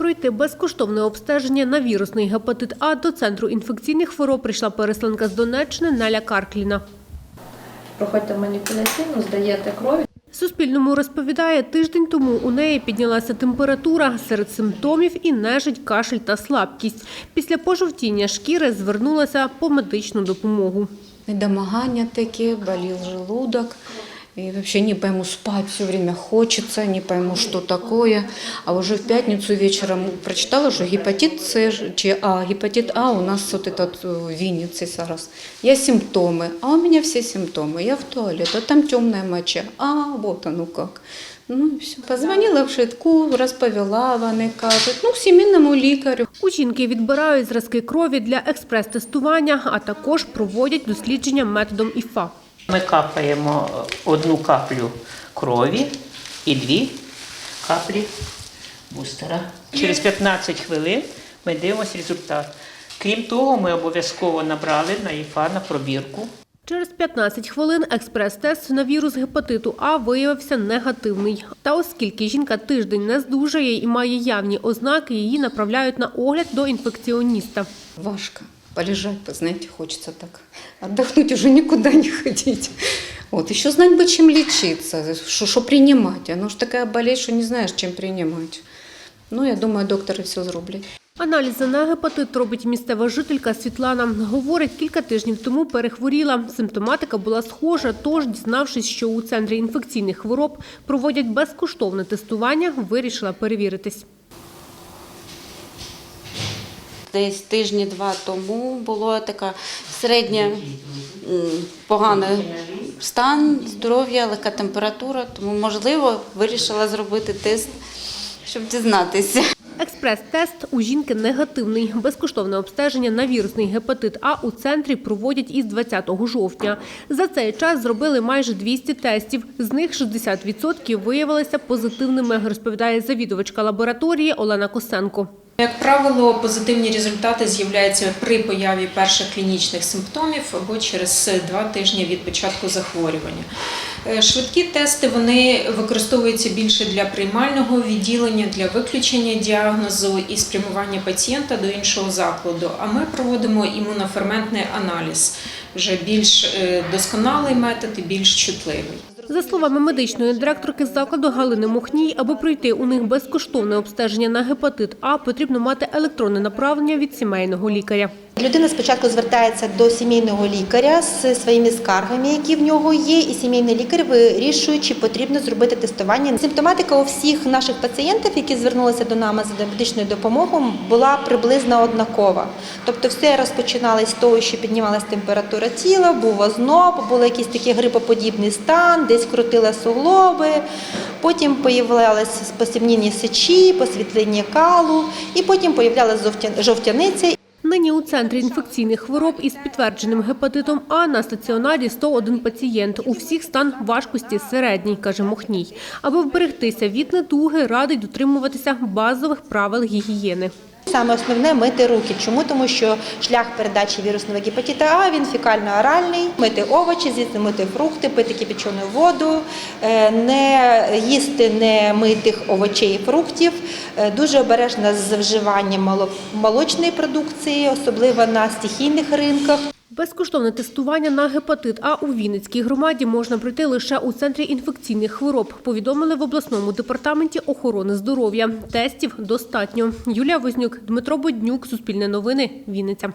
Пройти безкоштовне обстеження на вірусний гепатит А до центру інфекційних хвороб прийшла переселенка з Донеччини Наля Каркліна. проходьте маніпуляційну, здаєте кров. Суспільному розповідає, тиждень тому у неї піднялася температура, серед симптомів і нежить, кашель та слабкість. Після пожовтіння шкіри звернулася по медичну допомогу. Недомогание такие, болел желудок. И вообще не пойму, спать все время хочется, не пойму, что такое. А уже в пятницу вечером прочитала, что гепатит С, чи А, гепатит А у нас вот этот э, в Виннице зараз. Я симптомы, а у меня все симптомы. Я в туалет, а там темная моча. А, вот оно как. Ну и все. Позвонила в швидку, розповіла, вони кажуть, ну, сімейному лікарю. У жінки відбирають зразки крові для експрес-тестування, а також проводять дослідження методом ІФА. Ми капаємо одну каплю крові і дві каплі бустера. Через 15 хвилин ми дивимося результат. Крім того, ми обов'язково набрали на ІФА на пробірку. Через 15 хвилин експрес-тест на вірус гепатиту А виявився негативний. Та оскільки жінка тиждень не здужає і має явні ознаки, її направляють на огляд до інфекціоніста. Важко. Полежать, знаете, хочется так. Отдохнуть уже никуда не ходить. Вот. Еще знать бы, чем лечиться, что, принимать. Оно ж такая болезнь, что не знаешь, чем принимать. Ну, я думаю, доктори все зроблять. Аналізи на гепатит робить місцева жителька Світлана. Говорить, кілька тижнів тому перехворіла. Симптоматика була схожа, тож, дізнавшись, що у центрі інфекційних хвороб проводять безкоштовне тестування, вирішила перевіритись. Десь тижні-два тому було така середня поганий стан здоров'я, легка температура, тому можливо вирішила зробити тест, щоб дізнатися. Експрес-тест у жінки негативний. Безкоштовне обстеження на вірусний гепатит А у центрі проводять із 20 жовтня. За цей час зробили майже 200 тестів. З них 60% виявилися позитивними, розповідає завідувачка лабораторії Олена Косенко. Як правило, позитивні результати з'являються при появі перших клінічних симптомів або через два тижні від початку захворювання. Е, Швидкі тести вони використовуються більше для приймального відділення, для виключення діагнозу і спрямування пацієнта до іншого закладу. А ми проводимо імуноферментний аналіз, вже більш е, досконалий метод і більш чутливий. За словами медичної директорки закладу Галини Мохній, аби пройти у них безкоштовне обстеження на гепатит А, потрібно мати електронне направлення від сімейного лікаря. Людина спочатку звертається до сімейного лікаря з своїми скаргами, які в нього є, і сімейний лікар вирішує, чи потрібно зробити тестування. Симптоматика у всіх наших пацієнтів, які звернулися до нас за медичною допомогою, була приблизно однакова. Тобто, все розпочиналось з того, що піднімалася температура тіла, був озноб, був якийсь такий грипоподібний стан, десь крутила суглоби. Потім появлялися посімніння сечі, посвітлення калу, і потім появлялася жовтя- жовтяниця. Нині у центрі інфекційних хвороб із підтвердженим гепатитом А на стаціонарі 101 пацієнт. У всіх стан важкості середній, каже Мохній. Аби вберегтися від недуги, радить дотримуватися базових правил гігієни. Саме основне мити руки. Чому? Тому що шлях передачі вірусного гепатита А він фікально-оральний, Мити овочі, звідси мити фрукти, пити кипячену воду, е, не їсти не митих овочей і фруктів. Е, Дуже обережно з вживанням молочної продукції, особливо на стихійних ринках. Безкоштовне тестування на гепатит А у Вінницькій громаді можна пройти лише у центрі інфекційних хвороб. Повідомили в обласному департаменті охорони здоров'я. Тестів достатньо. Юлія Вознюк, Дмитро Боднюк, Суспільне новини, Вінниця.